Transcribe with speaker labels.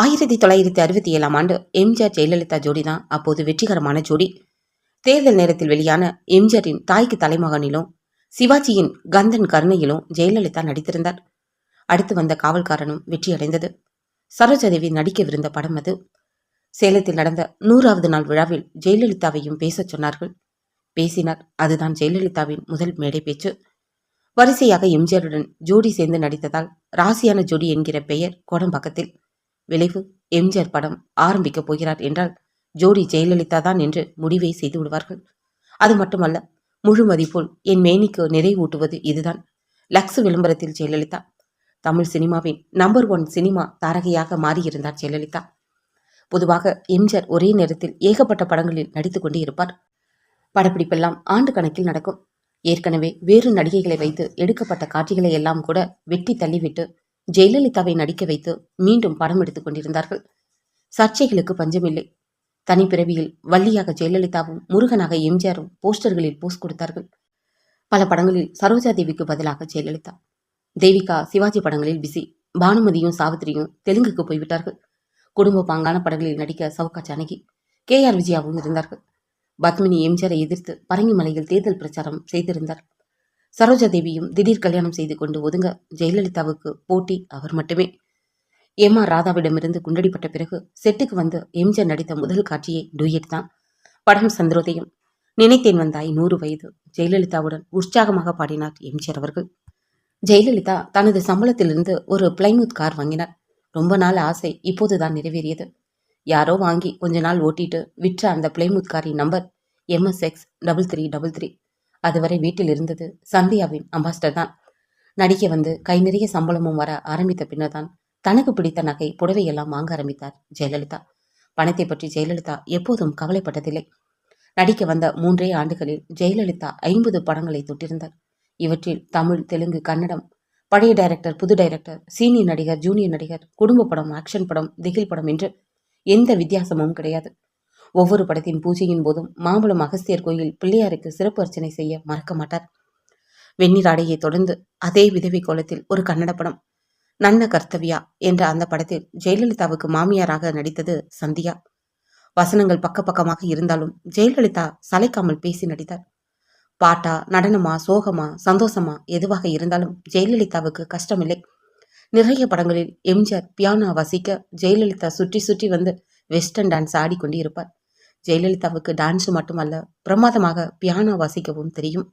Speaker 1: ஆயிரத்தி தொள்ளாயிரத்தி அறுபத்தி ஏழாம் ஆண்டு எம்ஜிஆர் ஜெயலலிதா ஜோடி தான் அப்போது வெற்றிகரமான ஜோடி. தேர்தல் நேரத்தில் வெளியான எம்ஜிஆரின் தாய்க்கு தலைமகனிலும் சிவாஜியின் கந்தன் கருணையிலும் ஜெயலலிதா நடித்திருந்தார். அடுத்து வந்த காவல்காரனும் வெற்றியடைந்தது. சரோஜாதேவி நடிக்கவிருந்த படம் அது. சேலத்தில் நடந்த நூறாவது நாள் விழாவில் ஜெயலலிதாவையும் பேசச் சொன்னார்கள். பேசினார். அதுதான் ஜெயலலிதாவின் முதல் மேடை பேச்சு. வரிசையாக எம்ஜிஆருடன் ஜோடி சேர்ந்து நடித்ததால் ராசியான ஜோடி என்கிற பெயர் கோடம்பாக்கத்தில். விளைவு. எம்ஜிஆர் படம் ஆரம்பிக்கப் போகிறார் என்றால் ஜோடி ஜெயலலிதா தான் என்று முடிவை செய்து விடுவார்கள். அது மட்டுமல்ல முழு மதிப்போல் என் மேனிக்கு நிறைவூட்டுவது இதுதான். லக்ஸ் விளம்பரத்தில் ஜெயலலிதா. தமிழ் சினிமாவின் நம்பர் ஒன் சினிமா தாரகையாக மாறியிருந்தார் ஜெயலலிதா. பொதுவாக எம்ஜிஆர் ஒரே நேரத்தில் ஏகப்பட்ட படங்களில் நடித்து கொண்டே இருப்பார். படப்பிடிப்பெல்லாம் ஆண்டு கணக்கில் நடக்கும். ஏற்கனவே வேறு நடிகைகளை வைத்து எடுக்கப்பட்ட காட்சிகளை எல்லாம் கூட வெட்டி தள்ளிவிட்டு ஜெயலலிதாவை நடிக்க வைத்து மீண்டும் படம் எடுத்துக் கொண்டிருந்தார்கள். சர்ச்சைகளுக்கு பஞ்சமில்லை. தனிப்பிறவியில் வள்ளியாக ஜெயலலிதாவும் முருகனாக எம்ஜிஆரும் போஸ்டர்களில் போஸ்ட் கொடுத்தார்கள். பல படங்களில் சரோஜா தேவிக்கு பதிலாக ஜெயலலிதா. தேவிகா சிவாஜி படங்களில் பிஸி பானுமதியும் சாவித்திரியும் தெலுங்குக்கு போய்விட்டார்கள். குடும்ப பாங்கான படங்களில் நடிக்க சவுகா ஜானகி கே ஆர் விஜயாவும் இருந்தார்கள். பத்மினி எம்ஜிஆரை எதிர்த்து பரங்கிமலையில் தேர்தல் பிரச்சாரம் செய்திருந்தார். சரோஜா தேவியும் திடீர் கல்யாணம் செய்து கொண்டு ஒதுங்க ஜெயலலிதாவுக்கு போட்டி அவர் மட்டுமே. எம் ஆர் ராதாவிடமிருந்து குண்டடிப்பட்ட பிறகு செட்டுக்கு வந்து எம்ஜிஆர் நடித்த முதல் காட்சியே டூயட் தான். படம் சந்திரோதயம். நினைத்தேன் வந்தாய் நூறு வயது. ஜெயலலிதாவுடன் உற்சாகமாக பாடினார் எம்ஜிஆர் அவர்கள். ஜெயலலிதா தனது சம்பளத்திலிருந்து ஒரு பிளைமூத் கார் வாங்கினார். ரொம்ப நாள் ஆசை இப்போதுதான் நிறைவேறியது. யாரோ வாங்கி கொஞ்ச நாள் ஓட்டிட்டு விற்ற அந்த பிளைமூத் காரின் number MSX double three double three. அதுவரை வீட்டில் இருந்தது சந்தியாவின் அம்பாஸ்டர் தான். நடிக்க வந்து கை நிறைய சம்பளமும் வர ஆரம்பித்த பின்னர் தான் தனக்கு பிடித்த நகை புடவையெல்லாம் வாங்க ஆரம்பித்தார் ஜெயலலிதா. பணத்தை பற்றி ஜெயலலிதா எப்போதும் கவலைப்பட்டதில்லை. நடிக்க வந்த மூன்றே ஆண்டுகளில் ஜெயலலிதா ஐம்பது படங்களை தொட்டிருந்தார். இவற்றில் தமிழ் தெலுங்கு கன்னடம் பழைய டைரக்டர் புது டைரக்டர் சீனியர் நடிகர் ஜூனியர் நடிகர் குடும்ப படம் ஆக்ஷன் படம் திகில் படம் என்று எந்த வித்தியாசமும் கிடையாது. ஒவ்வொரு படத்தின் பூஜையின் போதும் மாம்பழம் அகஸ்தியர் கோயில் பிள்ளையாருக்கு சிறப்பு அர்ச்சனை செய்ய மறக்க மாட்டார். வெண்ணிராடையை தொடர்ந்து அதே விதவை கோலத்தில் ஒரு கன்னட படம் நன்ன கர்த்தவியா என்ற அந்த படத்தில் ஜெயலலிதாவுக்கு மாமியாராக நடித்தது சந்தியா. வசனங்கள் பக்க பக்கமாக இருந்தாலும் ஜெயலலிதா சளைக்காமல் பேசி நடித்தார். பாட்டா நடனமா சோகமா சந்தோஷமா எதுவாக இருந்தாலும் ஜெயலலிதாவுக்கு கஷ்டமில்லை. நிறைய படங்களில் எம்ஜிஆர் பியானோ வசிக்க ஜெயலலிதா சுற்றி சுற்றி வந்து வெஸ்டர்ன் டான்ஸ் ஆடிக்கொண்டே இருப்பார் ஜெயலலிதாவுக்கு டான்ஸ் மட்டுமல்ல பிரமாதமாக பியானோ வாசிக்கவும் தெரியும்.